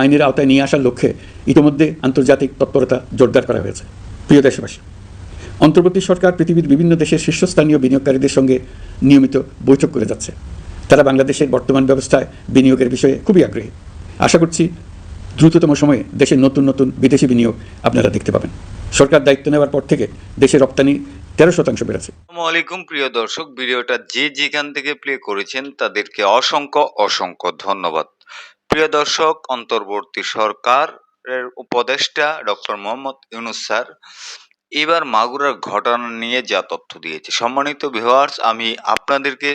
আইনের আওতায় নিয়ে আসার লক্ষ্যে ইতিমধ্যে আন্তর্জাতিক তৎপরতা জোরদার করা হয়েছে। প্রিয় দেশবাসী, অন্তর্বর্তী সরকার পৃথিবীর বিভিন্ন দেশের শীর্ষস্থানীয় বিনিয়োগকারীদের সঙ্গে নিয়মিত বৈঠক করে যাচ্ছে। তারা বাংলাদেশের বর্তমান ব্যবস্থায় বিনিয়োগের বিষয়ে খুবই আগ্রহী। আশা করছি দ্রুততম সময়ে দেশের নতুন নতুন বিদেশি বিনিয়োগ আপনারা দেখতে পাবেন। সরকার দায়িত্ব নেওয়ার পর থেকে দেশের রপ্তানি তেরো শতাংশ বেড়েছে। আলাইকুম, প্রিয় দর্শক, ভিডিওটা যে যেখান থেকে প্লে করেছেন তাদেরকে অসংখ্য অসংখ্য ধন্যবাদ। প্রিয় দর্শক, অন্তর্বর্তী সরকারের উপদেষ্টা ডক্টর মোহাম্মদ ইউনুস স্যার এবার মাগুরার ঘটনা নিয়ে যা তথ্য দিয়েছে। সম্মানিত ভিউয়ার্স আমি আপনাদেরকে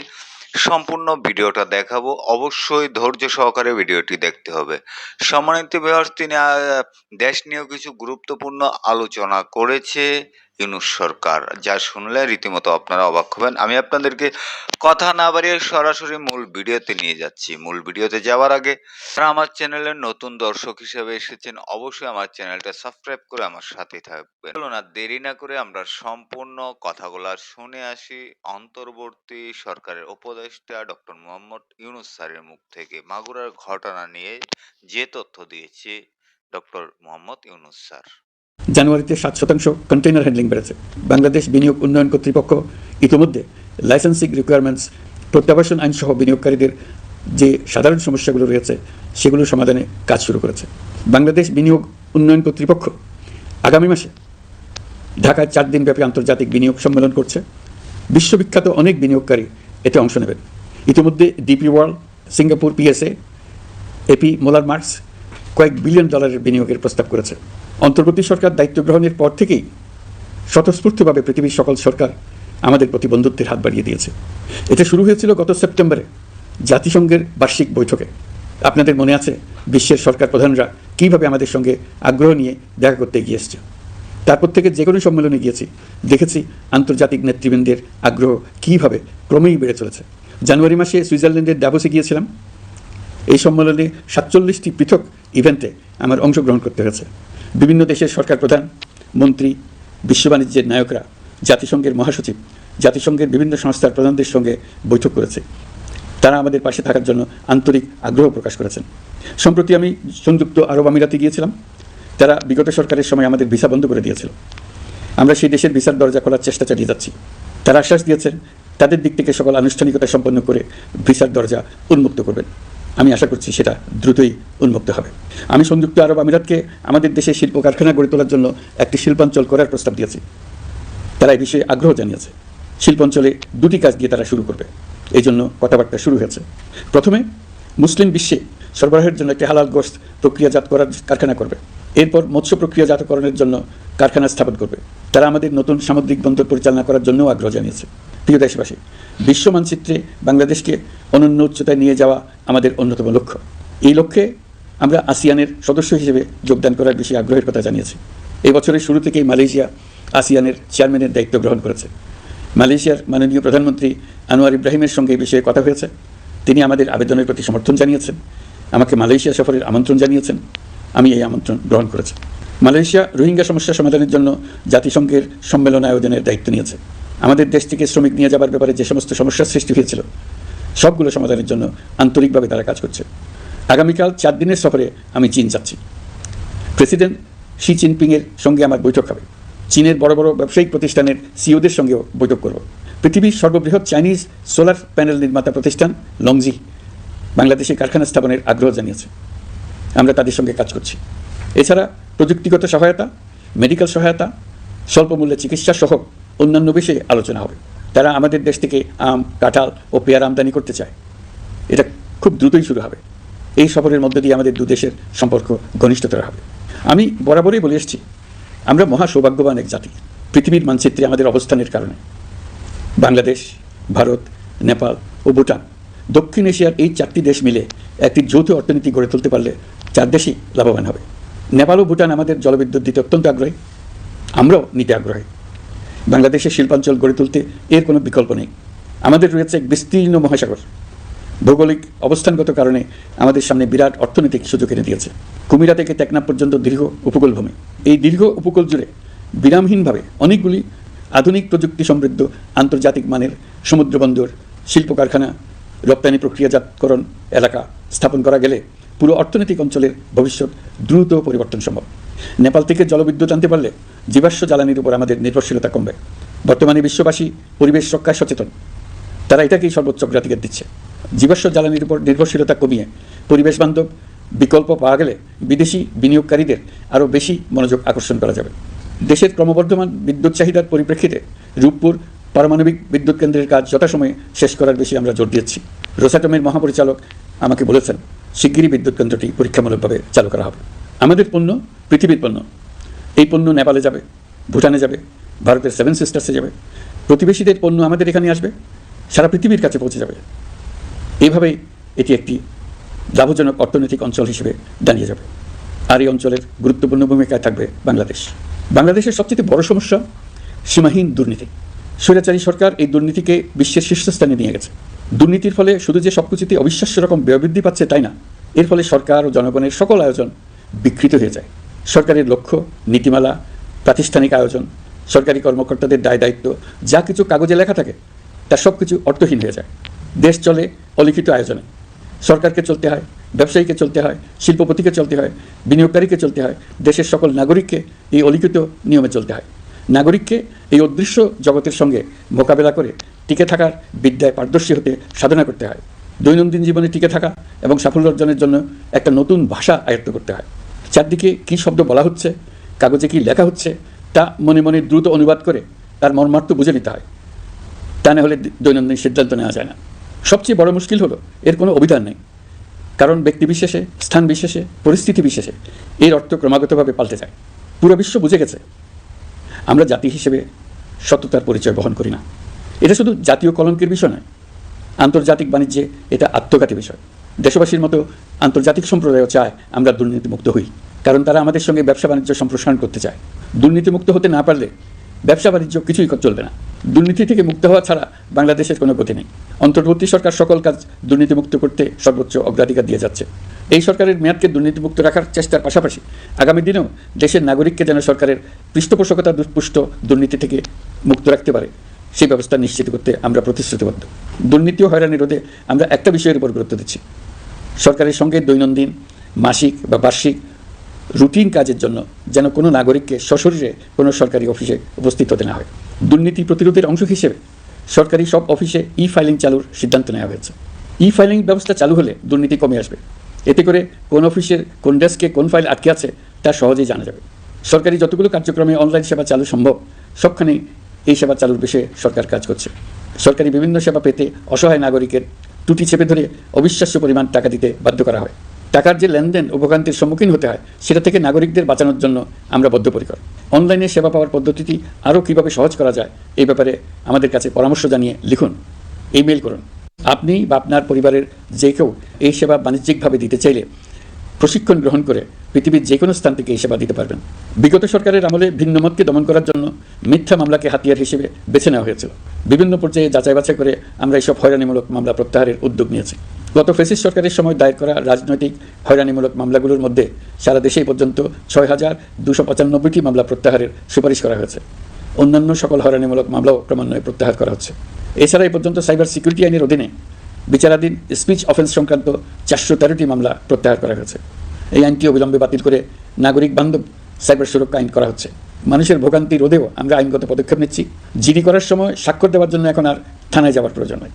সম্পূর্ণ ভিডিওটা দেখাবো। অবশ্যই ধৈর্য সহকারে ভিডিওটি দেখতে হবে। সম্মানিত ভিউয়ার্স তিনি দেশ নিয়েও কিছু গুরুত্বপূর্ণ আলোচনা করেছে। ইউনুস সরকার, যা শুনলে রীতিমতো আপনারা অবাক হবেন। আমি আপনাদেরকে কথা না বাড়িয়ে সরাসরি মূল ভিডিওতে নিয়ে যাচ্ছি। মূল ভিডিওতে যাওয়ার আগে যারা আমার চ্যানেলের নতুন দর্শক হিসেবে এসেছেন, অবশ্যই আমার চ্যানেলটা সাবস্ক্রাইব করে আমার সাথেই থাকবেন। চলুন আর দেরি না করে আমরা সম্পূর্ণ কথাগুলো শুনে আসি। অন্তর্বর্তী সরকারের উপদেষ্টা ডক্টর মোহাম্মদ ইউনুস স্যারের মুখ থেকে মাগুরার ঘটনা নিয়ে যে তথ্য দিয়েছে ডক্টর মোহাম্মদ ইউনুস স্যার। জানুয়ারিতে সাত শতাংশ কন্টেইনার হ্যান্ডলিং বেড়েছে। বাংলাদেশ বিনিয়োগ উন্নয়ন কর্তৃপক্ষ ইতিমধ্যে লাইসেন্সিং রিকোয়ারমেন্টস প্রত্যাবাসন আইনসহ বিনিয়োগকারীদের যে সাধারণ সমস্যাগুলো রয়েছে, সেগুলো সমাধানে কাজ শুরু করেছে। বাংলাদেশ বিনিয়োগ উন্নয়ন কর্তৃপক্ষ আগামী মাসে ঢাকায় চার দিনব্যাপী আন্তর্জাতিক বিনিয়োগ সম্মেলন করছে। বিশ্ববিখ্যাত অনেক বিনিয়োগকারী এতে অংশ নেবেন। ইতিমধ্যে DP World Singapore PSA AP Moller Maersk কয়েক বিলিয়ন ডলারের বিনিয়োগের প্রস্তাব করেছে। অন্তর্বর্তী সরকার দায়িত্ব গ্রহণের পর থেকেই স্বতঃস্ফূর্তভাবে পৃথিবীর সকল সরকার আমাদের প্রতি বন্ধুত্বের হাত বাড়িয়ে দিয়েছে। এটা শুরু হয়েছিল গত সেপ্টেম্বরে জাতিসংঘের বার্ষিক বৈঠকে। আপনাদের মনে আছে বিশ্বের সরকার প্রধানরা কীভাবে আমাদের সঙ্গে আগ্রহ নিয়ে দেখা করতে এগিয়ে এসছে? তারপর থেকে যে কোনো সম্মেলনে গিয়েছি, দেখেছি আন্তর্জাতিক নেতৃবৃন্দের আগ্রহ কীভাবে ক্রমেই বেড়ে চলেছে। জানুয়ারি মাসে সুইজারল্যান্ডের ডাভোসে গিয়েছিলাম। এই সম্মেলনে সাতচল্লিশটি পৃথক ইভেন্টে আমার অংশগ্রহণ করতে হয়েছে। বিভিন্ন দেশের সরকার প্রধান, মন্ত্রী, বিশ্ব বাণিজ্যের নায়করা, জাতিসংঘের মহাসচিব, জাতিসংঘের বিভিন্ন সংস্থার প্রধানদের সঙ্গে বৈঠক করেছে। তারা আমাদের পাশে থাকার জন্য আন্তরিক আগ্রহ প্রকাশ করেছেন। সম্প্রতি আমি সংযুক্ত আরব আমিরাতে গিয়েছিলাম। তারা বিগত সরকারের সময় আমাদের ভিসা বন্ধ করে দিয়েছিল। আমরা সেই দেশের ভিসার দরজা খোলার চেষ্টা চালিয়ে যাচ্ছি। তারা আশ্বাস দিয়েছেন, তাদের দিক থেকে সকল আনুষ্ঠানিকতা সম্পন্ন করে ভিসার দরজা উন্মুক্ত করবেন। আমি আশা করছি সেটা দ্রুতই উন্মুক্ত হবে। আমি সংযুক্ত আরব আমিরাতকে আমাদের দেশে শিল্প কারখানা গড়ে তোলার জন্য একটি শিল্পাঞ্চল করার প্রস্তাব দিয়েছি। তারা এই বিষয়ে আগ্রহ জানিয়েছে। শিল্পাঞ্চলে দুটি কাজ দিয়ে তারা শুরু করবে। এই জন্য কথাবার্তা শুরু হয়েছে। প্রথমে, মুসলিম বিশ্বে সরবরাহের জন্য একটি হালাল গোস্ত প্রক্রিয়াজাত করার কারখানা করবে। এরপর মৎস্য প্রক্রিয়াজাতকরণের জন্য কারখানা স্থাপন করবে। তারা আমাদের নতুন সামুদ্রিক বন্দর পরিচালনা করার জন্যও আগ্রহ জানিয়েছে। প্রিয় দেশবাসী, বিশ্ব মানচিত্রে বাংলাদেশকে অনন্য উচ্চতায় নিয়ে যাওয়া আমাদের অন্যতম লক্ষ্য। এই লক্ষ্যে আমরা আসিয়ানের সদস্য হিসেবে যোগদান করার বিষয়ে আগ্রহের কথা জানিয়েছি। এই বছরের শুরু থেকেই মালয়েশিয়া আসিয়ানের চেয়ারম্যানের দায়িত্ব গ্রহণ করেছে। মালয়েশিয়ার মাননীয় প্রধানমন্ত্রী আনোয়ার ইব্রাহিমের সঙ্গে এই বিষয়ে কথা হয়েছে। তিনি আমাদের আবেদনের প্রতি সমর্থন জানিয়েছেন। আমাকে মালয়েশিয়া সফরের আমন্ত্রণ জানিয়েছেন। আমি এই আমন্ত্রণ গ্রহণ করেছি। মালয়েশিয়া রোহিঙ্গা সমস্যা সমাধানের জন্য জাতিসংঘের সম্মেলন আয়োজনের দায়িত্ব নিয়েছে। আমাদের দেশ থেকে শ্রমিক নিয়ে যাবার ব্যাপারে যে সমস্ত সমস্যার সৃষ্টি হয়েছিল, সবগুলো সমাধানের জন্য আন্তরিকভাবে তারা কাজ করছে। আগামীকাল চার দিনের সফরে আমি চীন যাচ্ছি। প্রেসিডেন্ট শি জিনপিংয়ের সঙ্গে আমার বৈঠক হবে। চীনের বড় বড় ব্যবসায়িক প্রতিষ্ঠানের সিওদের সঙ্গেও বৈঠক করব। পৃথিবীর সর্ববৃহৎ চাইনিজ সোলার প্যানেল নির্মাতা প্রতিষ্ঠান লংজি বাংলাদেশে কারখানা স্থাপনের আগ্রহ জানিয়েছে। আমরা তাদের সঙ্গে কাজ করছি। এছাড়া প্রযুক্তিগত সহায়তা মেডিকেল সহায়তা স্বল্প মূল্যে চিকিৎসা সহ অন্যান্য বিষয়ে আলোচনা হবে। তারা আমাদের দেশ থেকে আম, কাঁঠাল ও পেয়ারা আমদানি করতে চায়। এটা খুব দ্রুতই শুরু হবে। এই সফরের মধ্যে দিয়ে আমাদের দু দেশের সম্পর্ক ঘনিষ্ঠতর হবে। আমি বরাবরই বলে এসেছি, আমরা মহা সৌভাগ্যবান এক জাতি। পৃথিবীর মানচিত্রে আমাদের অবস্থানের কারণে। বাংলাদেশ, ভারত, নেপাল ও ভুটান দক্ষিণ এশিয়ার এই চারটি দেশ মিলে একটি যৌথ অর্থনীতি গড়ে তুলতে পারলে চার দেশই লাভবান হবে। নেপাল ও ভুটান আমাদের জলবিদ্যুৎ দিতে অত্যন্ত আগ্রহী। আমরাও নিতে আগ্রহী। বাংলাদেশের শিল্পাঞ্চল গড়ে তুলতে এর কোনো বিকল্প নেই। আমাদের রয়েছে এক বিস্তীর্ণ মহাসাগর। ভৌগোলিক অবস্থানগত কারণে আমাদের সামনে বিরাট অর্থনৈতিক সুযোগ এনে দিয়েছে। কুমিরা থেকে টেকনাফ পর্যন্ত দীর্ঘ উপকূল ভূমি। এই দীর্ঘ উপকূল জুড়ে বিরামহীনভাবে অনেকগুলি আধুনিক প্রযুক্তি সমৃদ্ধ আন্তর্জাতিক মানের সমুদ্রবন্দর শিল্প কারখানা রপ্তানি প্রক্রিয়াজাতকরণ এলাকা স্থাপন করা গেলে পুরো অর্থনৈতিক অঞ্চলের ভবিষ্যৎ দ্রুত পরিবর্তন সম্ভব। নেপাল থেকে জলবিদ্যুৎ আনতে পারলে জীবাশ্ম জ্বালানির উপর আমাদের নির্ভরশীলতা কমবে। বর্তমানে বিশ্ববাসী পরিবেশ রক্ষায় সচেতন। তারা এটাকেই সর্বোচ্চ অগ্রাধিকার দিচ্ছে। জীবাশ্ম জ্বালানির উপর নির্ভরশীলতা কমিয়ে পরিবেশ বান্ধব বিকল্প পাওয়া গেলে বিদেশি বিনিয়োগকারীদের আরও বেশি মনোযোগ আকর্ষণ করা যাবে। দেশের ক্রমবর্ধমান বিদ্যুৎ চাহিদার পরিপ্রেক্ষিতে রূপপুর পারমাণবিক বিদ্যুৎ কেন্দ্রের কাজ যথাসময়ে শেষ করার বেশি আমরা জোর দিয়েছি। রোসাটমের মহাপরিচালক আমাকে বলেছেন শিগগিরই বিদ্যুৎ কেন্দ্রটি পরীক্ষামূলকভাবে চালু করা হবে। আমাদের পণ্য পৃথিবীর পণ্য। এই পণ্য নেপালে যাবে, ভুটানে যাবে, ভারতের সেভেন সিস্টার্সে যাবে। প্রতিবেশীদের পণ্য আমাদের এখানে আসবে, সারা পৃথিবীর কাছে পৌঁছে যাবে। এইভাবেই এটি একটি লাভজনক অর্থনৈতিক অঞ্চল হিসেবে দাঁড়িয়ে যাবে। আর এই অঞ্চলের গুরুত্বপূর্ণ ভূমিকায় থাকবে বাংলাদেশ। বাংলাদেশের সবচেয়ে বড় সমস্যা সীমাহীন দুর্নীতি। স্বৈরাচারী সরকার এই দুর্নীতিকে বিশ্বের শীর্ষস্থানে নিয়ে গেছে। দুর্নীতির ফলে শুধু যে সবকিছুতে অবিশ্বাস্য রকম ব্যয়বৃদ্ধি পাচ্ছে তাই না? এর ফলে সরকার ও জনগণের সকল আয়োজন বিকৃত হয়ে যায়। সরকারের লক্ষ্য, নীতিমালা, প্রাতিষ্ঠানিক আয়োজন, সরকারি কর্মকর্তাদের দায় দায়িত্ব, যা কিছু কাগজে লেখা থাকে, তা সব কিছু অর্থহীন হয়ে যায়। দেশ চলে অলিখিত আয়োজনে। সরকারকে চলতে হয়, ব্যবসায়ীকে চলতে হয়, শিল্পপতিকে চলতে হয়, বিনিয়োগকারীকে চলতে হয়, দেশের সকল নাগরিককে এই অলিখিত নিয়মে চলতে হয়। নাগরিককে এই অদৃশ্য জগতের সঙ্গে মোকাবেলা করে টিকে থাকার বিদ্যায় পারদর্শী হতে সাধনা করতে হয়। দৈনন্দিন জীবনে টিকে থাকা এবং সাফল্য অর্জনের জন্য একটা নতুন ভাষা আয়ত্ত করতে হয়। চারদিকে কী শব্দ বলা হচ্ছে, কাগজে কী লেখা হচ্ছে, তা মনে মনে দ্রুত অনুবাদ করে তার মর্মার্থ বুঝে নিতে হয়। তা না হলে দৈনন্দিন সিদ্ধান্ত নেওয়া যায় না। সবচেয়ে বড় মুশকিল হলো, এর কোনো অভিধান নেই। কারণ ব্যক্তি বিশেষে, স্থান বিশেষে, পরিস্থিতি বিশেষে এর অর্থ ক্রমাগতভাবে পাল্টে যায়। পুরো বিশ্ব বুঝে গেছে। আমরা জাতি হিসেবে সততার পরিচয় বহন করি না। এটা শুধু জাতীয় কলঙ্কের বিষয় নয়। আন্তর্জাতিক বাণিজ্যে এটা আত্মঘাতী বিষয়। দেশবাসীর মতো আন্তর্জাতিক সম্প্রদায়ও চায় আমরা দুর্নীতিমুক্ত হই, কারণ তারা আমাদের সঙ্গে ব্যবসা বাণিজ্য সম্প্রসারণ করতে চায়। দুর্নীতিমুক্ত হতে না পারলে ব্যবসা বাণিজ্য কিছুই চলবে না। দুর্নীতি থেকে মুক্ত হওয়া ছাড়া বাংলাদেশের কোনো গতি নেই। অন্তর্বর্তী সরকার সকল কাজ দুর্নীতিমুক্ত করতে সর্বোচ্চ অগ্রাধিকার দিয়ে যাচ্ছে। এই সরকারের মেয়াদকে দুর্নীতিমুক্ত রাখার চেষ্টার পাশাপাশি আগামী দিনেও দেশের নাগরিককে যেন সরকারের পৃষ্ঠপোষকতা দুষ্পুষ্ট দুর্নীতি থেকে মুক্ত রাখতে পারে সেই ব্যবস্থা নিশ্চিত করতে আমরা প্রতিশ্রুতিবদ্ধ। দুর্নীতি ও হয়রানি রোধে আমরা একটা বিষয়ের উপর গুরুত্ব দিচ্ছি। সরকারের সঙ্গে দৈনন্দিন মাসিক বা বার্ষিক রুটিন কাজের জন্য যেন কোনো নাগরিককে সশরীরে কোনো সরকারি অফিসে উপস্থিত হতে না হয়। দুর্নীতি প্রতিরোধের অংশ হিসেবে সরকারি সব অফিসে ই ফাইলিং চালুর সিদ্ধান্ত নেওয়া হয়েছে। ই ফাইলিং ব্যবস্থা চালু হলে দুর্নীতি কমে আসবে। এতে করে কোন অফিসের, কোন ডেস্কে কোন ফাইল আটকে আছে তা সহজেই জানা যাবে। সরকারি যতগুলো কার্যক্রমে অনলাইন সেবা চালু সম্ভব সবখানেই এই সেবা চালুর বিষয়ে সরকার কাজ করছে। সরকারি বিভিন্ন সেবা পেতে অসহায় নাগরিকের টুটি চেপে ধরে অবিশ্বাস্য পরিমাণ টাকা দিতে বাধ্য করা হয়। টাকার যে লেনদেন উপকান্তির সম্মুখীন হতে হয়, সেটা থেকে নাগরিকদের বাঁচানোর জন্য আমরা বদ্ধপরিকর। অনলাইনে সেবা পাওয়ার পদ্ধতিটি আরও কীভাবে সহজ করা যায় এই ব্যাপারে আমাদের কাছে পরামর্শ জানিয়ে লিখুন। ইমেল করুন। আপনি বা আপনার পরিবারের যে কেউ এই সেবা বাণিজ্যিকভাবে দিতে চাইলে প্রশিক্ষণ গ্রহণ করে পৃথিবীর যে কোনো স্থান থেকে সেবা দিতে পারবেন। বিগত সরকারের আমলে ভিন্নমতকে দমন করার জন্য মিথ্যা মামলাকে হাতিয়ার হিসেবে বেছে নেওয়া হয়েছিল। বিভিন্ন পর্যায়ে যাচাই বাছাই করে আমরা এইসব হয়রানিমূলক মামলা প্রত্যাহারের উদ্যোগ নিয়েছি। গত ফেসিস সরকারের সময় দায়ের করা রাজনৈতিক হয়রানিমূলক মামলাগুলোর মধ্যে সারা দেশেই পর্যন্ত ছয় হাজার দুশো পঁচানব্বইটি মামলা প্রত্যাহারের সুপারিশ করা হয়েছে। অন্যান্য সকল হয়রানিমূলক মামলাও ক্রমান্বয়ে প্রত্যাহার করা হচ্ছে। এছাড়া এই পর্যন্ত সাইবার সিকিউরিটি আইনের অধীনে বিচারাধীন স্পিচ অফেন্স সংক্রান্ত চারশো তেরোটি মামলা প্রত্যাহার করা হয়েছে। এই আইনটি অবিলম্বে বাতিল করে নাগরিক বান্ধব সাইবার সুরক্ষা আইন করা হচ্ছে। মানুষের ভোগান্তি রোধেও আমরা আইনগত পদক্ষেপ নিচ্ছি। জিডি করার সময় স্বাক্ষর দেওয়ার জন্য এখন আর থানায় যাওয়ার প্রয়োজন নয়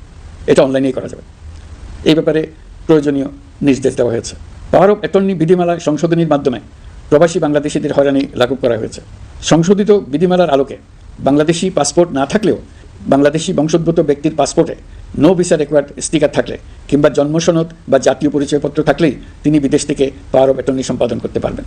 এটা অনলাইনেই করা যাবে। এই ব্যাপারে প্রয়োজনীয় নির্দেশ দেওয়া হয়েছে। অফ অ্যাটর্নি বিধিমালা সংশোধনীর মাধ্যমে প্রবাসী বাংলাদেশিদের হয়রানি লাগু করা হয়েছে। সংশোধিত বিধিমালার আলোকে বাংলাদেশি পাসপোর্ট না থাকলেও বাংলাদেশি বংশোদ্ভূত ব্যক্তির পাসপোর্টে নো ভিসা রেকোয়ার্ড স্টিকার থাকলে কিংবা জন্মসনদ বা জাতীয় পরিচয়পত্র থাকলেই তিনি বিদেশ থেকে পাওয়ার অফ সম্পাদন করতে পারবেন।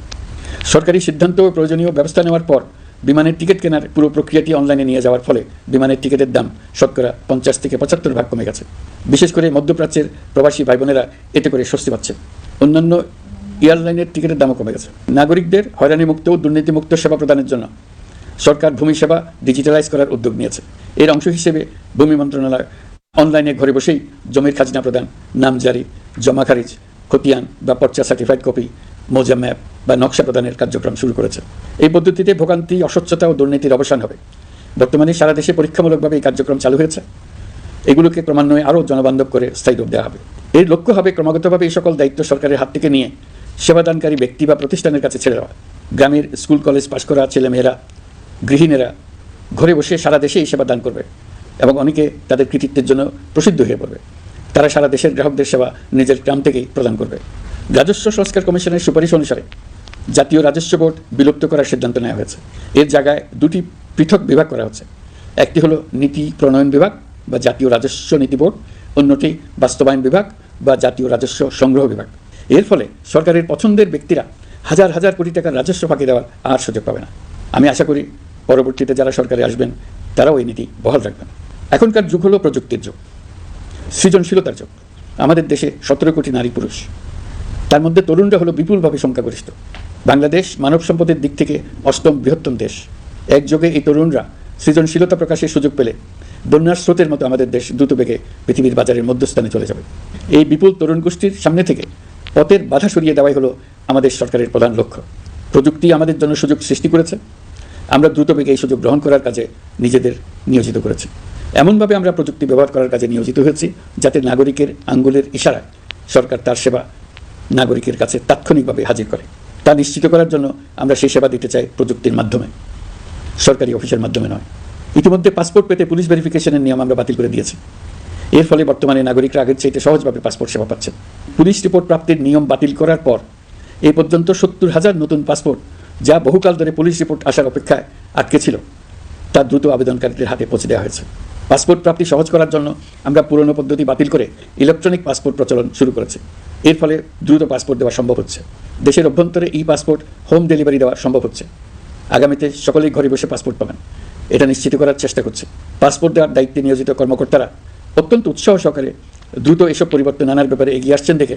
সরকারি সিদ্ধান্ত ও প্রয়োজনীয় ব্যবস্থা নেওয়ার পর বিমানের টিকিট কেনার পুরো প্রক্রিয়াটি অনলাইনে নিয়ে যাওয়ার ফলে বিমানের টিকিটের দাম শতকরা পঞ্চাশ থেকে পঁচাত্তর ভাগ কমে গেছে। বিশেষ করে মধ্যপ্রাচ্যের প্রবাসী ভাই বোনেরা এতে করে স্বস্তি পাচ্ছে। অন্যান্য এয়ারলাইনের টিকিটের দামও কমে গেছে। নাগরিকদের হয়রানিমুক্ত ও দুর্নীতিমুক্ত সেবা প্রদানের জন্য সরকার ভূমি সেবা ডিজিটালাইজ করার উদ্যোগ নিয়েছে। এর অংশ হিসেবে ভূমি মন্ত্রণালয় অনলাইনে ঘরে বসেই জমির খাজনা প্রদান, নাম জারি, জমা খারিজ, খতিয়ান বা পর্চা সার্টিফাইড কপি মোজা ম্যাপ বা নকশা প্রদানের কার্যক্রম শুরু করেছে। এই পদ্ধতিতে ভোগান্তি, অস্বচ্ছতা ও দুর্নীতির অবসান হবে। বর্তমানে সারা দেশে পরীক্ষামূলকভাবে এই কার্যক্রম চালু হয়েছে। এগুলোকে ক্রমান্বয়ে আরও জনবান্ধব করে স্থায়ী রূপ দেওয়া হবে। এর লক্ষ্য হবে ক্রমাগতভাবে এই সকল দায়িত্ব সরকারের হাত থেকে নিয়ে সেবাদানকারী ব্যক্তি বা প্রতিষ্ঠানের কাছে ছেড়ে দেওয়া। গ্রামের স্কুল, কলেজ পাশ করা ছেলেমেয়েরা গৃহিণীরা ঘরে বসে সারা দেশে এই সেবা দান করবে এবং অনেকে তাদের কৃতিত্বের জন্য প্রসিদ্ধ হয়ে পড়বে। তারা সারা দেশের গ্রাহকদের সেবা নিজের গ্রাম থেকেই প্রদান করবে। রাজস্ব সংস্কার কমিশনের সুপারিশ অনুসারে জাতীয় রাজস্ব বোর্ড বিলুপ্ত করার সিদ্ধান্ত নেওয়া হয়েছে। এর জায়গায় দুটি পৃথক বিভাগ করা হচ্ছে। একটি হলো নীতি প্রণয়ন বিভাগ বা জাতীয় রাজস্ব নীতি বোর্ড, অন্যটি বাস্তবায়ন বিভাগ বা জাতীয় রাজস্ব সংগ্রহ বিভাগ। এর ফলে সরকারের পছন্দের ব্যক্তিরা হাজার হাজার কোটি টাকার রাজস্ব ফাঁকি দেওয়ার আর সুযোগ পাবে না। আমি আশা করি পরবর্তীতে যারা সরকারে আসবেন, তারাও এই নীতি বহাল রাখবেন। এখনকার যুগ হলো প্রযুক্তির যুগ, সৃজনশীলতার যুগ। আমাদের দেশে সতেরো কোটি নারী পুরুষ। তার মধ্যে তরুণরা হলো বিপুলভাবে সংখ্যাগরিষ্ঠ। বাংলাদেশ মানব সম্পদের দিক থেকে অষ্টম বৃহত্তম দেশ। একযোগে এই তরুণরা সৃজনশীলতা প্রকাশের সুযোগ পেলে বন্যার স্রোতের মতো আমাদের দেশ দ্রুত বেগে পৃথিবীর বাজারের মধ্যস্থানে চলে যাবে। এই বিপুল তরুণ গোষ্ঠীর সামনে থেকে পথের বাধা সরিয়ে দেওয়াই হলো আমাদের সরকারের প্রধান লক্ষ্য। প্রযুক্তি আমাদের জন্য সুযোগ সৃষ্টি করেছে। আমরা দ্রুত বেগে এই সুযোগ গ্রহণ করার কাজে নিজেদের নিয়োজিত করেছি। এমনভাবে আমরা প্রযুক্তি ব্যবহার করার কাজে নিয়োজিত হয়েছি যাতে নাগরিকের আঙ্গুলের ইশারায় সরকার তার সেবা নাগরিকের কাছে তাৎক্ষণিকভাবে হাজির করে। তা নিশ্চিত করার জন্য আমরা সেই সেবা দিতে চাই প্রযুক্তির মাধ্যমে। সরকারি অফিসের মাধ্যমে নয়। ইতিমধ্যে পাসপোর্ট পেতে পুলিশ ভেরিফিকেশনের নিয়ম আমরা বাতিল করে দিয়েছি। এর ফলে বর্তমানে নাগরিকরা আগের চাইতে সহজভাবে পাসপোর্ট সেবা পাচ্ছেন। পুলিশ রিপোর্ট প্রাপ্তির নিয়ম বাতিল করার পর এ পর্যন্ত সত্তর হাজার নতুন পাসপোর্ট যা বহুকাল ধরে পুলিশ রিপোর্ট আসার অপেক্ষায় আটকে ছিল। তা দ্রুত আবেদনকারীদের হাতে পৌঁছে দেওয়া হয়েছে। পাসপোর্ট প্রাপ্তি সহজ করার জন্য আমরা পুরনো পদ্ধতি বাতিল করে ইলেকট্রনিক পাসপোর্ট প্রচলন শুরু করেছি। এর ফলে দ্রুত পাসপোর্ট দেওয়া সম্ভব হচ্ছে। দেশের অভ্যন্তরে ই পাসপোর্ট হোম ডেলিভারি দেওয়া সম্ভব হচ্ছে। আগামীতে সকলেই ঘরে বসে পাসপোর্ট পাবেন। এটা নিশ্চিত করার চেষ্টা করছে। পাসপোর্ট দেওয়ার দায়িত্বে নিয়োজিত কর্মকর্তারা অত্যন্ত উৎসাহ সহকারে দ্রুত এসব পরিবর্তন আনার ব্যাপারে এগিয়ে আসছেন দেখে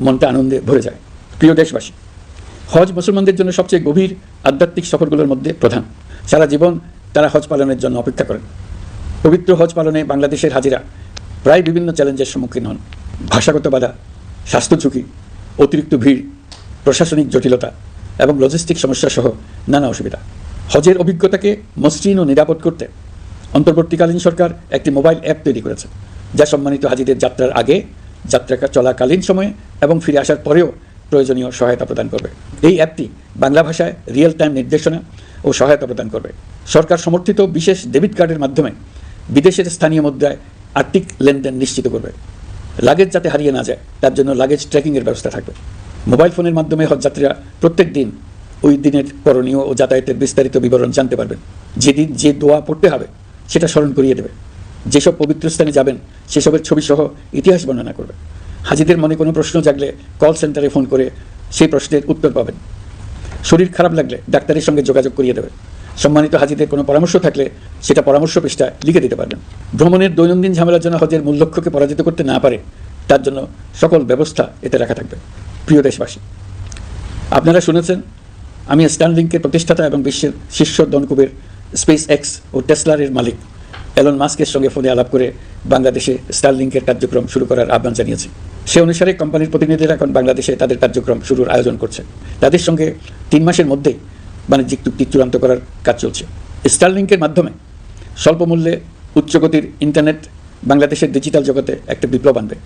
মনটা আনন্দে ভরে যায়। প্রিয় দেশবাসী হজ মুসলমানদের জন্য সবচেয়ে গভীর আধ্যাত্মিক সফরগুলোর মধ্যে প্রধান। সারা জীবন তারা হজ পালনের জন্য অপেক্ষা করেন। পবিত্র হজ পালনে বাংলাদেশের হাজিরা প্রায় বিভিন্ন চ্যালেঞ্জের সম্মুখীন হন। ভাষাগত বাধা, স্বাস্থ্য ঝুঁকি, অতিরিক্ত ভিড়, প্রশাসনিক জটিলতা এবং লজিস্টিক সমস্যা সহ নানা অসুবিধা। হজের অভিজ্ঞতাকে মসৃণ ও নিরাপদ করতে অন্তর্বর্তীকালীন সরকার একটি মোবাইল অ্যাপ তৈরি করেছে, যা সম্মানিত হাজিদের যাত্রার আগে যাত্রা চলাকালীন সময়ে এবং ফিরে আসার পরেও প্রয়োজনীয় সহায়তা প্রদান করবে। এই অ্যাপটি বাংলা ভাষায় রিয়েল টাইম নির্দেশনা ও সহায়তা প্রদান করবে। সরকার সমর্থিত বিশেষ ডেবিট কার্ডের মাধ্যমে বিদেশের স্থানীয় মুদ্রায় আর্থিক লেনদেন নিশ্চিত করবে। লাগেজ যাতে হারিয়ে না যায়, তার জন্য লাগেজ ট্র্যাকিংয়ের ব্যবস্থা থাকবে। মোবাইল ফোনের মাধ্যমে হজযাত্রীরা প্রত্যেক দিন ওই দিনের করণীয় ও যাতায়াতের বিস্তারিত বিবরণ জানতে পারবেন। যেদিন যে দোয়া পড়তে হবে, সেটা স্মরণ করিয়ে দেবে। যেসব পবিত্র স্থানে যাবেন, সেসবের ছবি সহ ইতিহাস বর্ণনা করবে। হাজিদের মনে কোনো প্রশ্ন জাগলে কল সেন্টারে ফোন করে সেই প্রশ্নের উত্তর পাবেন। শরীর খারাপ লাগলে ডাক্তারের সঙ্গে যোগাযোগ করিয়ে দেবে সম্মানিত হাজিদের কোনো পরামর্শ থাকলে সেটা পরামর্শ পৃষ্ঠায় লিখে দিতে পারবেন। ভ্রমণের দৈনন্দিন ঝামেলার জন্য হজের মূল লক্ষ্যকে পরাজিত করতে না পারে, তার জন্য সকল ব্যবস্থা এতে রাখা থাকবে। প্রিয় দেশবাসী, আপনারা শুনেছেন, আমি স্টানলিংকের প্রতিষ্ঠাতা এবং বিশ্বের শীর্ষ দনকুবের স্পেস এক্স ও টেসলারের মালিক এলন মাস্কের সঙ্গে ফোনে আলাপ করে বাংলাদেশে স্টারলিংকের কার্যক্রম শুরু করার আহ্বান জানিয়েছি। সে অনুসারে কোম্পানির প্রতিনিধিরা এখন বাংলাদেশে তাদের কার্যক্রম শুরুর আয়োজন করছে। তাদের সঙ্গে তিন মাসের মধ্যেই বাণিজ্যিক চুক্তি চূড়ান্ত করার কাজ চলছে। স্টারলিংকের মাধ্যমে স্বল্প মূল্যে উচ্চগতির ইন্টারনেট বাংলাদেশের ডিজিটাল জগতে একটা বিপ্লব আনবে।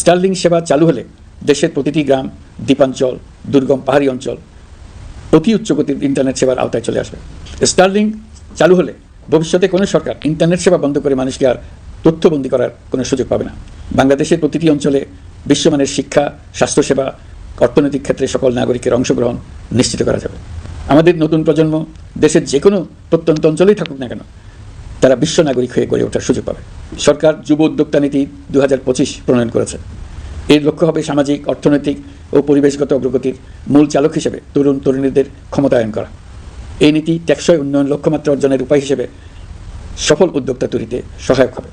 স্টারলিং সেবা চালু হলে দেশের প্রতিটি গ্রাম, দ্বীপাঞ্চল, দুর্গম পাহাড়ি অঞ্চল অতি উচ্চগতির ইন্টারনেট সেবার আওতায় চলে আসবে। স্টারলিং চালু হলে ভবিষ্যতে কোনো সরকার ইন্টারনেট সেবা বন্ধ করে মানুষকে আর তথ্যবন্দি করার কোনো সুযোগ পাবে না। বাংলাদেশের প্রতিটি অঞ্চলে বিশ্বমানের শিক্ষা, স্বাস্থ্যসেবা, অর্থনৈতিক ক্ষেত্রে সকল নাগরিকের অংশগ্রহণ নিশ্চিত করা যাবে। আমাদের নতুন প্রজন্ম দেশের যে কোনো প্রত্যন্ত অঞ্চলেই থাকুক না কেন, তারা বিশ্ব নাগরিক হয়ে গড়ে ওঠার সুযোগ পাবে। সরকার যুব উদ্যোক্তা নীতি দু হাজার পঁচিশ প্রণয়ন করেছে। এর লক্ষ্য হবে সামাজিক, অর্থনৈতিক ও পরিবেশগত অগ্রগতির মূল চালক হিসেবে তরুণ তরুণীদের ক্ষমতায়ন করা। এই নীতি টেকসই উন্নয়ন লক্ষ্যমাত্রা অর্জনের উপায় হিসেবে সফল উদ্যোক্তা তৈরিতে সহায়ক হবে।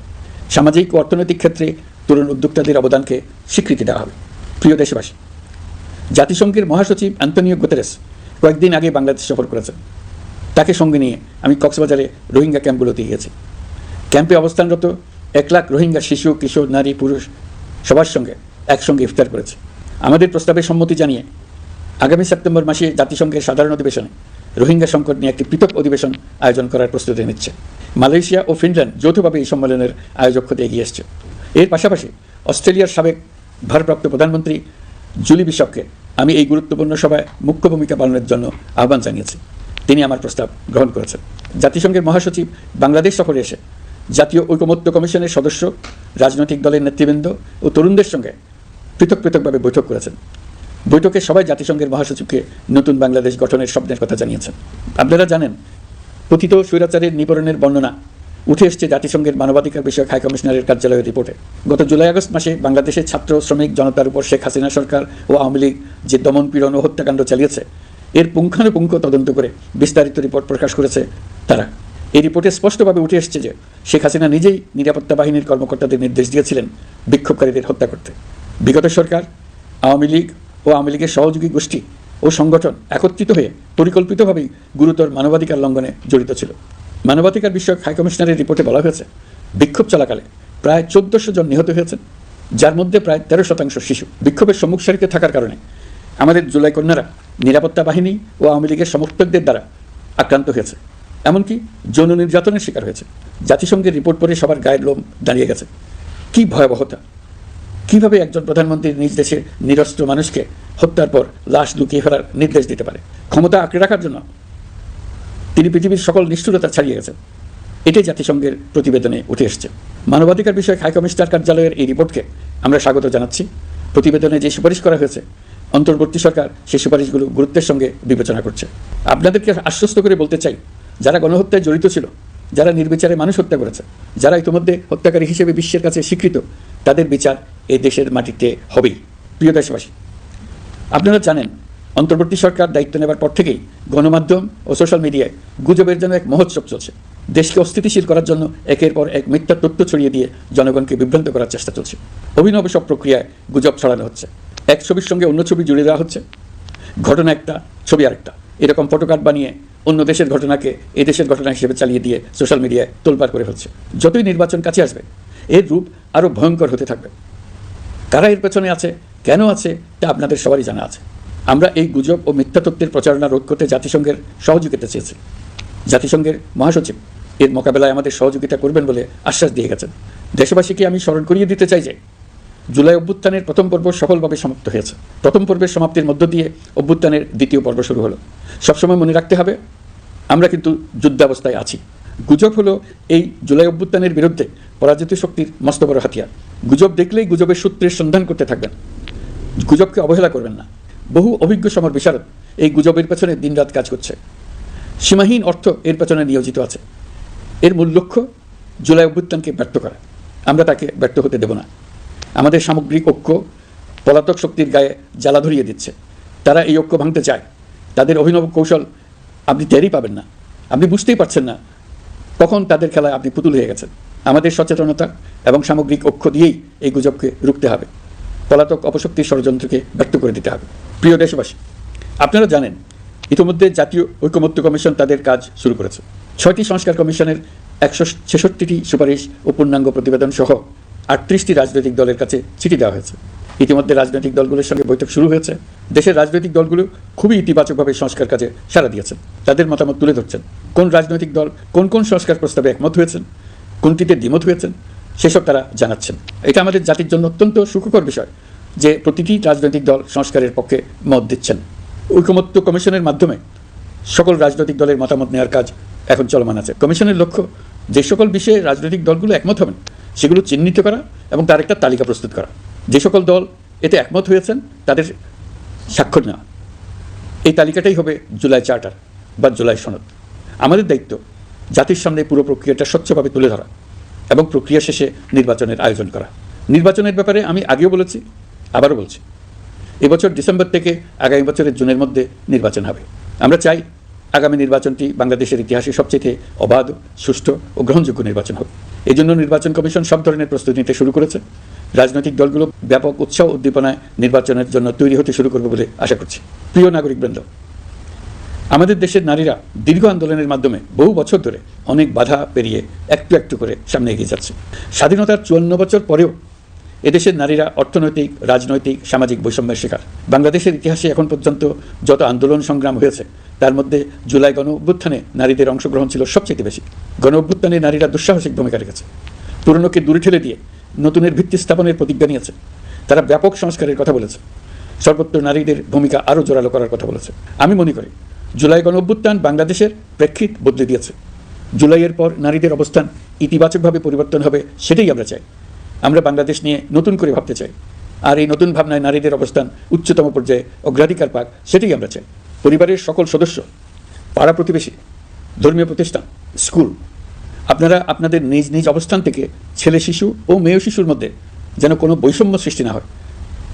সামাজিক ও অর্থনৈতিক ক্ষেত্রে তরুণ উদ্যোক্তাদের অবদানকে স্বীকৃতি দেওয়া হবে। প্রিয় দেশবাসী, জাতিসংঘের মহাসচিব অ্যান্টনিও গুতেরেস কয়েকদিন আগে বাংলাদেশ সফর করেছেন। তাকে সঙ্গে নিয়ে আমি কক্সবাজারে রোহিঙ্গা ক্যাম্পগুলোতে গিয়েছি। ক্যাম্পে অবস্থানরত এক লাখ রোহিঙ্গা শিশু, কিশোর, নারী, পুরুষ সবার সঙ্গে একসঙ্গে ইফতার করেছে। আমাদের প্রস্তাবে সম্মতি জানিয়ে আগামী সেপ্টেম্বর মাসে জাতিসংঘের সাধারণ অধিবেশনে রোহিঙ্গা সংকট নিয়ে একটি পৃথক অধিবেশন আয়োজন করার প্রস্তুতি নিচ্ছে। মালয়েশিয়া ও ফিনল্যান্ড যৌথভাবে এই সম্মেলনের আয়োজক হতে এগিয়ে এসছে। এর পাশাপাশি অস্ট্রেলিয়ার সাবেক ভারপ্রাপ্ত প্রধানমন্ত্রী জুলি বিশপকে আমি এই গুরুত্বপূর্ণ সভায় মুখ্য ভূমিকা পালনের জন্য আহ্বান জানিয়েছি। তিনি আমার প্রস্তাব গ্রহণ করেছেন। জাতিসংঘের মহাসচিব বাংলাদেশ সফরে এসে জাতীয় ঐকমত্য কমিশনের সদস্য, রাজনৈতিক দলের নেতৃবৃন্দ ও তরুণদের সঙ্গে পৃথক পৃথকভাবে বৈঠক করেছেন। বৈঠকে সবাই জাতিসংঘের মহাসচিবকে নতুন বাংলাদেশ গঠনের স্বপ্নের কথা জানিয়েছেন। আপনারা জানেন, কথিত স্বৈরাচারের নিবরণের বর্ণনা উঠে এসছে জাতিসংঘের মানবাধিকার বিষয়ক হাই কমিশনারের কার্যালয়ের রিপোর্টে। গত জুলাই আগস্ট মাসে বাংলাদেশের ছাত্র, শ্রমিক, জনতার উপর শেখ হাসিনা সরকার ও আওয়ামী লীগ যে দমন পীড়ন ও হত্যাকাণ্ড চালিয়েছে, এর পুঙ্খানুপুঙ্খ তদন্ত করে বিস্তারিত রিপোর্ট প্রকাশ করেছে তারা। এই রিপোর্টে স্পষ্টভাবে উঠে এসছে যে শেখ হাসিনা নিজেই নিরাপত্তা বাহিনীর কর্মকর্তাদের নির্দেশ দিয়েছিলেন বিক্ষোভকারীদের হত্যা করতে। বিগত সরকার, আওয়ামী লীগ ও আওয়ামী লীগের সহযোগী গোষ্ঠী ও সংগঠন একত্রিত হয়ে পরিকল্পিতভাবেই গুরুতর মানবাধিকার লঙ্ঘনে জড়িত ছিল। মানবাধিকার বিষয়ক হাইকমিশনারের রিপোর্টে বলা হয়েছে, বিক্ষোভ চলাকালে প্রায় চোদ্দশো জন নিহত হয়েছেন, যার মধ্যে প্রায় তেরো শতাংশ শিশু। বিক্ষোভের সম্মুখ সারিতে থাকার কারণে আমাদের জুলাই কন্যারা নিরাপত্তা বাহিনী ও আওয়ামী লীগের সমর্থকদের দ্বারা আক্রান্ত হয়েছে। এমনকি যৌন নির্যাতনের শিকার হয়েছে। জাতিসংঘের রিপোর্ট পড়ে সবার গায়ের লোম দাঁড়িয়ে গেছে। কি ভয়াবহতা! কীভাবে একজন প্রধানমন্ত্রী নিজ দেশের নিরস্ত্র মানুষকে হত্যার পর লাশ লুকিয়ে ফেলার নির্দেশ দিতে পারে? ক্ষমতা আঁকড়ে রাখার জন্য তিনি পৃথিবীর সকল নিষ্ঠুরতা ছাড়িয়ে গেছেন। এটাই জাতিসংঘের প্রতিবেদনে উঠে এসছে। মানবাধিকার বিষয়ক হাইকমিশনার কার্যালয়ের এই রিপোর্টকে আমরা স্বাগত জানাচ্ছি। প্রতিবেদনে যে সুপারিশ করা হয়েছে, অন্তর্বর্তী সরকার সেই সুপারিশগুলো গুরুত্বের সঙ্গে বিবেচনা করছে। আপনাদেরকে আশ্বস্ত করে বলতে চাই, যারা গণহত্যায় জড়িত ছিল, যারা নির্বিচারে মানুষ হত্যা করেছে, যারা ইতিমধ্যে হত্যাকারী হিসেবে বিশ্বের কাছে স্বীকৃত, তাদের বিচার এই দেশের মাটিতে হবেই। প্রিয় দেশবাসী, আপনারা জানেন অন্তর্বর্তী সরকার দায়িত্ব নেবার পর থেকেই গণমাধ্যম ও সোশ্যাল মিডিয়ায় গুজবের জন্য এক মহোৎসব চলছে। দেশকে অস্থিতিশীল করার জন্য একের পর এক মিথ্যা তথ্য ছড়িয়ে দিয়ে জনগণকে বিভ্রান্ত করার চেষ্টা চলছে। অভিনব সব প্রক্রিয়ায় গুজব ছড়ানো হচ্ছে। এক ছবির সঙ্গে অন্য ছবি জুড়ে দেওয়া হচ্ছে। ঘটনা একটা, ছবি আরেকটা। এরকম ফটোকার্ড বানিয়ে অন্য দেশের ঘটনাকে এ দেশের ঘটনা হিসেবে চালিয়ে দিয়ে সোশ্যাল মিডিয়ায় তোলপাড় করে হচ্ছে। যতই নির্বাচন কাছে আসবে, এর রূপ আরও ভয়ঙ্কর হতে থাকবে। কারা এর পেছনে আছে, কেন আছে, তা আপনাদের সবারই জানা আছে। আমরা এই গুজব ও মিথ্যা তত্ত্বের প্রচারণা রোধ করতে জাতিসংঘের সহযোগিতা চেয়েছি। জাতিসংঘের মহাসচিব এর মোকাবেলায় আমাদের সহযোগিতা করবেন বলে আশ্বাস দিয়ে গেছেন। দেশবাসীকে আমি স্মরণ করিয়ে দিতে চাই যে, জুলাই অভ্যুত্থানের প্রথম পর্ব সফলভাবে সমাপ্ত হয়েছে। প্রথম পর্বের সমাপ্তির মধ্য দিয়ে অভ্যুত্থানের দ্বিতীয় পর্ব শুরু হলো। সবসময় মনে রাখতে হবে, আমরা কিন্তু যুদ্ধাবস্থায় আছি। গুজব হলো এই জুলাই অভ্যুত্থানের বিরুদ্ধে পরাজিত শক্তির মস্ত বড় হাতিয়ার। গুজব দেখলেই গুজবের সূত্রের সন্ধান করতে থাকবেন। গুজবকে অবহেলা করবেন না। বহু অভিজ্ঞ সমর বিশারদ। এই গুজবের পেছনে দিনরাত কাজ করছে। সীমাহীন অর্থ এর পেছনে নিয়োজিত আছে। এর মূল লক্ষ্য জুলাই অভ্যুত্থানকে ব্যর্থ করা। আমরা তাকে ব্যর্থ হতে দেব না। আমাদের সামগ্রিক ঐক্য পলাতক শক্তির গায়ে জ্বালা ধরিয়ে দিচ্ছে। তারা এই ঐক্য ভাঙতে চায়। তাদের অভিনব কৌশল আপনি টেরই পাবেন না। আপনি বুঝতেই পারছেন না কখন তাদের খেলায় আপনি পুতুল হয়ে গেছেন। আমাদের সচেতনতা এবং সামগ্রিক ঐক্য দিয়েই এই গুজবকে রুখতে হবে। পলাতক অপশক্তির ষড়যন্ত্রকে ব্যর্থ করে দিতে হবে। প্রিয় দেশবাসী, আপনারা জানেন, ইতিমধ্যে জাতীয় ঐকমত্য কমিশন তাদের কাজ শুরু করেছে। ছয়টি সংস্কার কমিশনের একশো ছেষট্টিটি সুপারিশ ও পূর্ণাঙ্গ প্রতিবেদন সহ আটত্রিশটি রাজনৈতিক দলের কাছে চিঠি দেওয়া হয়েছে। ইতিমধ্যে রাজনৈতিক দলগুলোর সঙ্গে বৈঠক শুরু হয়েছে। দেশের রাজনৈতিক দলগুলো খুবই ইতিবাচকভাবে সংস্কার কাজে সাড়া দিয়েছেন। তাদের মতামত তুলে ধরছেন। কোন রাজনৈতিক দল কোন কোন সংস্কার প্রস্তাবে একমত হয়েছেন? কোনটিতে দ্বিমত হয়েছেন? সেসব তারা জানাচ্ছেন। এটা আমাদের জাতির জন্য অত্যন্ত সুখকর বিষয়। যে প্রতিটি রাজনৈতিক দল সংস্কারের পক্ষে মত দিচ্ছেন। ঐকমত্য কমিশনের মাধ্যমে সকল রাজনৈতিক দলের মতামত নেওয়ার কাজ এখন চলমান আছে। কমিশনের লক্ষ্য যে সকল বিষয়ে রাজনৈতিক দলগুলো একমত হবেন, সেগুলো চিহ্নিত করা এবং তার একটা তালিকা প্রস্তুত করা। যে সকল দল এতে একমত হয়েছেন, তাদের স্বাক্ষর নেওয়া। এই তালিকাটাই হবে জুলাই চার্টার বা জুলাই সনদ। আমাদের দায়িত্ব জাতির সামনে পুরো প্রক্রিয়াটা স্বচ্ছভাবে তুলে ধরা এবং প্রক্রিয়া শেষে নির্বাচনের আয়োজন করা। নির্বাচনের ব্যাপারে আমি আগেও বলেছি আবারও বলছি, এবছর ডিসেম্বর থেকে আগামী বছরের জুনের মধ্যে নির্বাচন হবে। আমরা চাই আগামী নির্বাচনটি বাংলাদেশের ইতিহাসে সবচেয়ে অবাধ, সুষ্ঠু ও গ্রহণযোগ্য নির্বাচন হবে এই জন্য নির্বাচন কমিশন সব ধরনের প্রস্তুতি নিতে শুরু করেছে। রাজনৈতিক দলগুলো ব্যাপক উৎসাহ উদ্দীপনায় নির্বাচনের জন্য তৈরি হতে শুরু করবে বলে আশা করছি। প্রিয় নাগরিকবৃন্দ, আমাদের দেশের নারীরা দীর্ঘ আন্দোলনের মাধ্যমে বহু বছর ধরে অনেক বাধা পেরিয়ে একটু একটু করে সামনে এগিয়ে যাচ্ছে। স্বাধীনতার চুয়ান্ন বছর পরেও এদেশের নারীরা অর্থনৈতিক, রাজনৈতিক, সামাজিক বৈষম্যের শিকার। বাংলাদেশের ইতিহাসে এখন পর্যন্ত যত আন্দোলন সংগ্রাম হয়েছে, তার মধ্যে জুলাই গণ অভ্যুত্থানে নারীদের অংশগ্রহণ ছিল সবচেয়ে বেশি। গণ অভ্যুত্থানে নারীরা দুঃসাহসিক ভূমিকা রেখেছে। পুরনোকে দূরে ঠেলে দিয়ে নতুনের ভিত্তি স্থাপনের প্রতিজ্ঞা নিয়েছে। তারা ব্যাপক সংস্কারের কথা বলেছে। সর্বত্র নারীদের ভূমিকা আরও জোরালো করার কথা বলেছে। আমি মনে করি, জুলাই গণ অভ্যুত্থান বাংলাদেশের প্রেক্ষিত বদলে দিয়েছে। জুলাইয়ের পর নারীদের অবস্থান ইতিবাচকভাবে পরিবর্তন হবে, সেটাই আমরা চাই। আমরা বাংলাদেশ নিয়ে নতুন করে ভাবতে চাই। আর এই নতুন ভাবনায় নারীদের অবস্থান উচ্চতম পর্যায়ে অগ্রাধিকার পাক, সেটাই আমরা চাই। পরিবারের সকল সদস্য, পাড়া প্রতিবেশী, ধর্মীয় প্রতিষ্ঠান, স্কুল, আপনারা আপনাদের নিজ নিজ অবস্থান থেকে ছেলে শিশু ও মেয়ে শিশুর মধ্যে যেন কোনো বৈষম্য সৃষ্টি না হয়,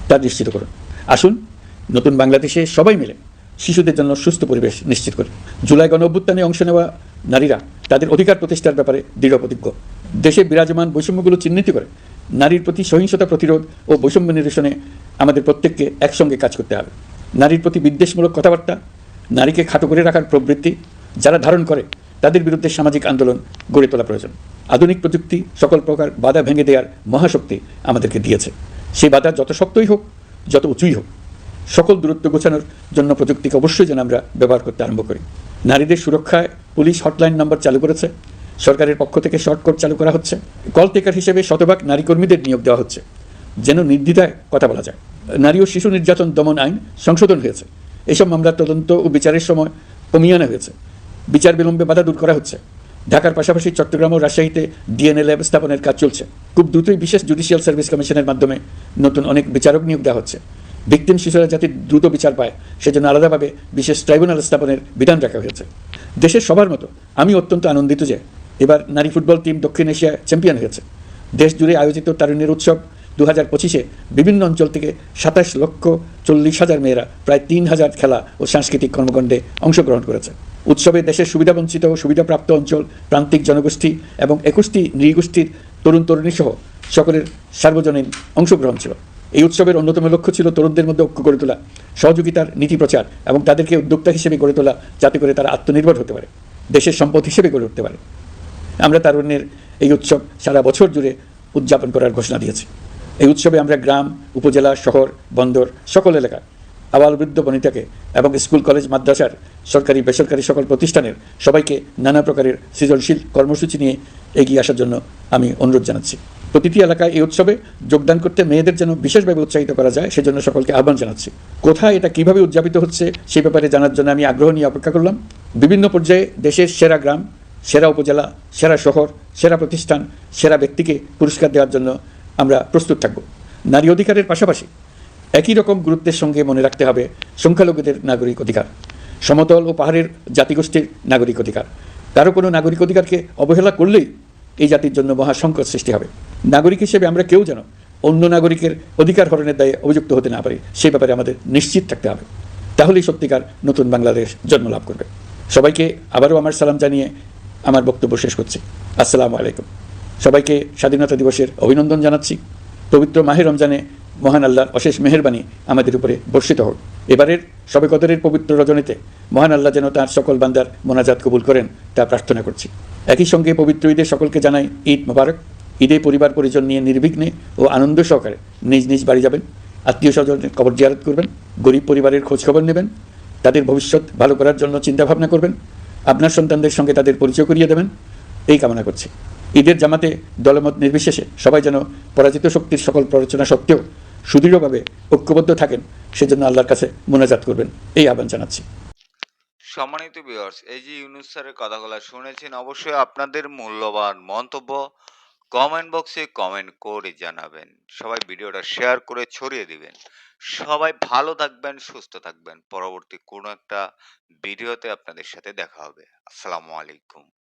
তা নিশ্চিত করুন। আসুন, নতুন বাংলাদেশে সবাই মিলে শিশুদের জন্য সুস্থ পরিবেশ নিশ্চিত করি। জুলাই গণ অভ্যুত্থানে অংশ নেওয়া নারীরা তাদের অধিকার প্রতিষ্ঠার ব্যাপারে দৃঢ় প্রতিজ্ঞ। দেশে বিরাজমান বৈষম্যগুলো চিহ্নিত করে নারীর প্রতি সহিংসতা প্রতিরোধ ও বৈষম্য নিরসনে আমাদের প্রত্যেককে একসঙ্গে কাজ করতে হবে। নারীর প্রতি বিদ্বেষমূলক কথাবার্তা, নারীকে খাটো করে রাখার প্রবৃত্তি, যারা ধারণ করে, তাদের বিরুদ্ধে সামাজিক আন্দোলন গড়ে তোলা প্রয়োজন। আধুনিক প্রযুক্তি সকল প্রকার বাধা ভেঙে দেওয়ার মহাশক্তি আমাদেরকে দিয়েছে। সেই বাধা যত শক্তই হোক, যত উঁচুই হোক, সকল দূরত্ব গোছানোর জন্য প্রযুক্তিকে অবশ্যই যেন আমরা ব্যবহার করতে আরম্ভ করি। নারীদের সুরক্ষায় পুলিশ হটলাইন নম্বর চালু করেছে। সরকারের পক্ষ থেকে শর্টকট চালু করা হচ্ছে। কল টেকার হিসেবে শতভাগ নারী কর্মীদের নিয়োগ দেওয়া হচ্ছে। যেন নির্দ্বিধায় কথা বলা যায়। নারী ও শিশু নির্যাতন দমন আইন সংশোধন হয়েছে। এসব মামলার তদন্ত ও বিচারের সময় কমিয়ে আনা হয়েছে। বিচার বিলম্বে বাধা দূর করা হচ্ছে। ঢাকার পাশাপাশি চট্টগ্রাম ও রাজশাহীতে ডিএনএ ল্যাব স্থাপনের কাজ চলছে। খুব দ্রুতই বিশেষ জুডিশিয়াল সার্ভিস কমিশনের মাধ্যমে নতুন অনেক বিচারক নিয়োগ দেওয়া হচ্ছে। ভিকটিম শিশুরা যাতে দ্রুত বিচার পায়, সেজন্য আলাদাভাবে বিশেষ ট্রাইব্যুনাল স্থাপনের বিধান রাখা হয়েছে। দেশের সবার মতো আমি অত্যন্ত আনন্দিত যে এবার নারী ফুটবল টিম দক্ষিণ এশিয়া চ্যাম্পিয়ন হয়েছে। দেশ জুড়ে আয়োজিত তারুণ্যের উৎসব দু হাজার পঁচিশে বিভিন্ন অঞ্চল থেকে সাতাশ লক্ষ চল্লিশ হাজার মেয়েরা প্রায় তিন হাজার খেলা ও সাংস্কৃতিক কর্মকাণ্ডে অংশগ্রহণ করেছে। উৎসবে দেশের সুবিধাবঞ্চিত ও সুবিধাপ্রাপ্ত অঞ্চল, প্রান্তিক জনগোষ্ঠী এবং একুশটি নৃগোষ্ঠীর তরুণ তরুণী সহ সকলের সার্বজনীন অংশগ্রহণ ছিল। এই উৎসবের অন্যতম লক্ষ্য ছিল তরুণদের মধ্যে ঐক্য গড়ে তোলা, সহযোগিতার নীতি প্রচার এবং তাদেরকে উদ্যোক্তা হিসেবে গড়ে তোলা যাতে করে তারা আত্মনির্ভর হতে পারে, দেশের সম্পদ হিসেবে গড়ে উঠতে পারে। আমরা তারুণ্যের এই উৎসব সারা বছর জুড়ে উদযাপন করার ঘোষণা দিয়েছি। এই উৎসবে আমরা গ্রাম, উপজেলা, শহর, বন্দর, সকল এলাকা আবাল বৃদ্ধ বনিতাকে এবং স্কুল, কলেজ, মাদ্রাসার সরকারি, বেসরকারি সকল প্রতিষ্ঠানের সবাইকে নানা প্রকারের সৃজনশীল কর্মসূচি নিয়ে এগিয়ে আসার জন্য আমি অনুরোধ জানাচ্ছি। প্রতিটি এলাকায় এই উৎসবে যোগদান করতে মেয়েদের যেন বিশেষভাবে উৎসাহিত করা যায়, সেজন্য সকলকে আহ্বান জানাচ্ছি। কোথায় এটা কীভাবে উদযাপিত হচ্ছে সেই ব্যাপারে জানার জন্য আমি আগ্রহ নিয়ে অপেক্ষা করলাম। বিভিন্ন পর্যায়ে দেশের সেরা গ্রাম সেরা উপজেলা, সেরা শহর, সেরা প্রতিষ্ঠান, সেরা ব্যক্তিকে পুরস্কার দেওয়ার জন্য আমরা প্রস্তুত থাকব। নারী অধিকারের পাশাপাশি একই রকম গুরুত্বের সঙ্গে মনে রাখতে হবে সংখ্যালঘুদের নাগরিক অধিকার, সমতল ও পাহাড়ের জাতিগোষ্ঠীর নাগরিক অধিকার। কারও কোনো নাগরিক অধিকারকে অবহেলা করলেই এই জাতির জন্য মহা সংকট সৃষ্টি হবে। নাগরিক হিসেবে আমরা কেউ যেন অন্য নাগরিকের অধিকার হরণের দায়ে অভিযুক্ত হতে না পারি সে ব্যাপারে আমাদের নিশ্চিত থাকতে হবে। তাহলেই সত্যিকার নতুন বাংলাদেশ জন্ম লাভ করবে। সবাইকে আবারও আমার সালাম জানিয়ে আমার বক্তব্য শেষ করছি। আসসালামু আলাইকুম। সবাইকে স্বাধীনতা দিবসের অভিনন্দন জানাচ্ছি। পবিত্র মাহে রমজানে মহান আল্লাহর অশেষ মেহেরবানি আমাদের উপরে বর্ষিত হোক। এবারের সবে কদরের পবিত্র রজনীতে মহান আল্লাহ যেন তাঁর সকল বান্দার মোনাজাত কবুল করেন, তা প্রার্থনা করছি। একই সঙ্গে পবিত্র ঈদের সকলকে জানাই ঈদ মোবারক। ঈদে পরিবার পরিজন নিয়ে নির্বিঘ্নে ও আনন্দ সহকারে নিজ নিজ বাড়ি যাবেন। আত্মীয় স্বজনের কবর জিয়ারত করবেন। গরিব পরিবারের খোঁজখবর নেবেন। তাদের ভবিষ্যৎ ভালো করার জন্য চিন্তাভাবনা করবেন। আপনার সন্তানদের সঙ্গে তাদের পরিচয় করিয়ে দেবেন। এই কামনা করছি। ঈদের জামাতে দলমত নির্বিশেষে সবাই যেন পরাজিত শক্তির সকল প্ররোচনা সত্ত্বেও সুদৃঢ়ভাবে ঐক্যবদ্ধ থাকেন, সেজন্য আল্লাহর কাছে মোনাজাত করবেন। এই আহ্বান জানাচ্ছি। সম্মানিত ভিউয়ার্স এই যে ইউনুস স্যারের কথাগুলো শুনেছেন, অবশ্যই আপনাদের মূল্যবান মন্তব্য কমেন্ট বক্সে কমেন্ট করে জানাবেন। সবাই ভিডিওটা শেয়ার করে ছড়িয়ে দিবেন। সবাই ভালো থাকবেন, সুস্থ থাকবেন। পরবর্তী কোনো একটা ভিডিওতে আপনাদের সাথে দেখা হবে। আসসালামু আলাইকুম।